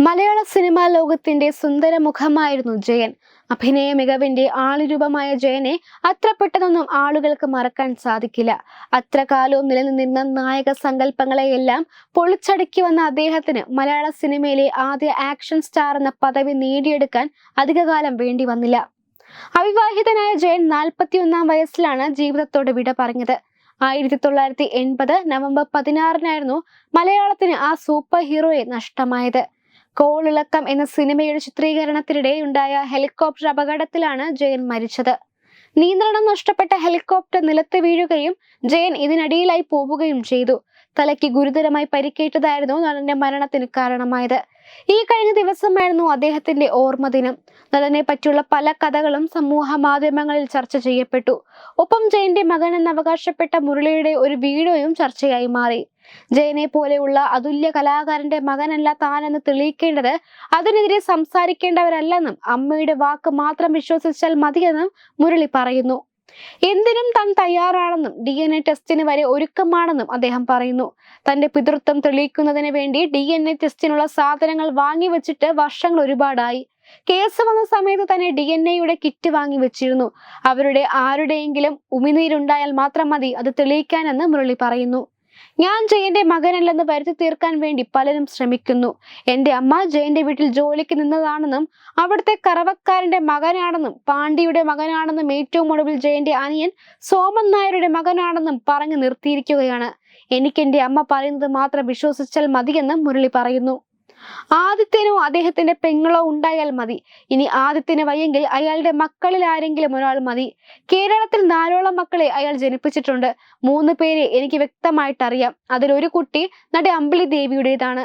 മലയാള cinema ലോകത്തിന്റെ സുന്ദര മുഖമായിരുന്നു ജയൻ. അഭിനയ മികവിന്റെ ആളുരൂപമായ ജയനെ അത്ര പെട്ടെന്നൊന്നും ആളുകൾക്ക് മറക്കാൻ സാധിക്കില്ല. അത്ര കാലവും നിലനിന്നിരുന്ന നായക സങ്കല്പങ്ങളെയെല്ലാം പൊളിച്ചടുക്കി വന്ന അദ്ദേഹത്തിന് മലയാള സിനിമയിലെ ആദ്യ ആക്ഷൻ സ്റ്റാർ എന്ന പദവി നേടിയെടുക്കാൻ അധികകാലം വേണ്ടി വന്നില്ല. അവിവാഹിതനായ ജയൻ നാൽപ്പത്തിയൊന്നാം വയസ്സിലാണ് ജീവിതത്തോട് വിട പറഞ്ഞത്. ആയിരത്തി തൊള്ളായിരത്തി എൺപത് നവംബർ പതിനാറിനായിരുന്നു മലയാളത്തിന് ആ സൂപ്പർ ഹീറോയെ നഷ്ടമായത്. കോളിളക്കം എന്ന സിനിമയുടെ ചിത്രീകരണത്തിനിടെ ഉണ്ടായ ഹെലികോപ്റ്റർ അപകടത്തിലാണ് ജയൻ മരിച്ചത്. നിയന്ത്രണം നഷ്ടപ്പെട്ട ഹെലികോപ്റ്റർ നിലത്ത് വീഴുകയും ജയൻ ഇതിനടിയിലായി പോവുകയും ചെയ്തു. തലയ്ക്ക് ഗുരുതരമായി പരിക്കേറ്റതായിരുന്നു നടന്റെ മരണത്തിന് കാരണമായത്. ഈ കഴിഞ്ഞ ദിവസമായിരുന്നു അദ്ദേഹത്തിന്റെ ഓർമ്മ ദിനം. നടനെ പറ്റിയുള്ള പല കഥകളും സമൂഹ മാധ്യമങ്ങളിൽ ചർച്ച ചെയ്യപ്പെട്ടു. ഒപ്പം ജയന്റെ മകൻ എന്ന് അവകാശപ്പെട്ട മുരളിയുടെ ഒരു വീഡിയോയും ചർച്ചയായി മാറി. ജയനെ പോലെയുള്ള അതുല്യ കലാകാരന്റെ മകനല്ല താനെന്ന് തെളിയിക്കേണ്ടത് അതിനെതിരെ സംസാരിക്കേണ്ടവരല്ലെന്നും അമ്മയുടെ വാക്ക് മാത്രം വിശ്വസിച്ചാൽ മതിയെന്നും മുരളി പറയുന്നു. എന്തിനും താൻ തയ്യാറാണെന്നും ഡി എൻ എ ടെസ്റ്റിന് വരെ ഒരുക്കമാണെന്നും അദ്ദേഹം പറയുന്നു. തന്റെ പിതൃത്വം തെളിയിക്കുന്നതിന് വേണ്ടി ഡി എൻ എ ടെസ്റ്റിനുള്ള സാധനങ്ങൾ വാങ്ങി വെച്ചിട്ട് വർഷങ്ങൾ ഒരുപാടായി. കേസ് വന്ന സമയത്ത് തന്നെ ഡി എൻ എയുടെ കിറ്റ് വാങ്ങി വെച്ചിരുന്നു. അവരുടെ ആരുടെയെങ്കിലും ഉമിനീരുണ്ടായാൽ മാത്രം മതി അത് തെളിയിക്കാനെന്ന് മുരളി പറയുന്നു. ഞാൻ ജയന്റെ മകനല്ലെന്ന് വരുത്തി തീർക്കാൻ വേണ്ടി പലരും ശ്രമിക്കുന്നു. എന്റെ അമ്മ ജയന്റെ വീട്ടിൽ ജോലിക്ക് നിന്നതാണെന്നും അവിടുത്തെ കറവക്കാരന്റെ മകനാണെന്നും പാണ്ഡിയുടെ മകനാണെന്നും ഏറ്റവും ഒടുവിൽ ജയന്റെ അനിയൻ സോമൻ നായരുടെ മകനാണെന്നും പറഞ്ഞു നിർത്തിയിരിക്കുകയാണ്. എനിക്ക് എന്റെ അമ്മ പറയുന്നത് മാത്രം വിശ്വസിച്ചാൽ മതിയെന്നും മുരളി പറയുന്നു. ആദിത്യനോ അദ്ദേഹത്തിന്റെ പെങ്ങളോ ഉണ്ടായാൽ മതി. ഇനി ആദിത്യന് വയ്യെങ്കിൽ അയാളുടെ മക്കളിൽ ആരെങ്കിലും ഒരാൾ മതി. കേരളത്തിൽ നാലോളം മക്കളെ അയാൾ ജനിപ്പിച്ചിട്ടുണ്ട്. മൂന്ന് പേരെ എനിക്ക് വ്യക്തമായിട്ട് അറിയാം അതിലൊരു കുട്ടി നടി അമ്പിളി ദേവിയുടേതാണ്.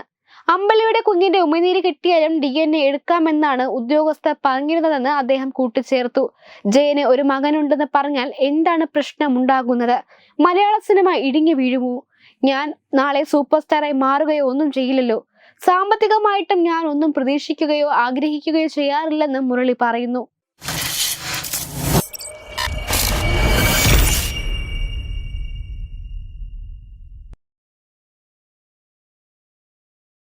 അമ്പലിയുടെ കുഞ്ഞിന്റെ ഉമിനീര് കിട്ടിയാലും ഡി എൻ എ എടുക്കാമെന്നാണ് ഉദ്യോഗസ്ഥർ പറഞ്ഞിരുന്നതെന്ന് അദ്ദേഹം കൂട്ടിച്ചേർത്തു. ജയന് ഒരു മകനുണ്ടെന്ന് പറഞ്ഞാൽ എന്താണ് പ്രശ്നം ഉണ്ടാകുന്നത് മലയാള സിനിമ ഇടിഞ്ഞു വീഴുമോ? ഞാൻ നാളെ സൂപ്പർ സ്റ്റാറായി മാറുകയോ ഒന്നും ചെയ്യില്ലല്ലോ. സാമ്പത്തികമായിട്ടും ഞാൻ ഒന്നും പ്രതീക്ഷിക്കുകയോ ആഗ്രഹിക്കുകയോ ചെയ്യാറില്ലെന്ന് മുരളി പറയുന്നു.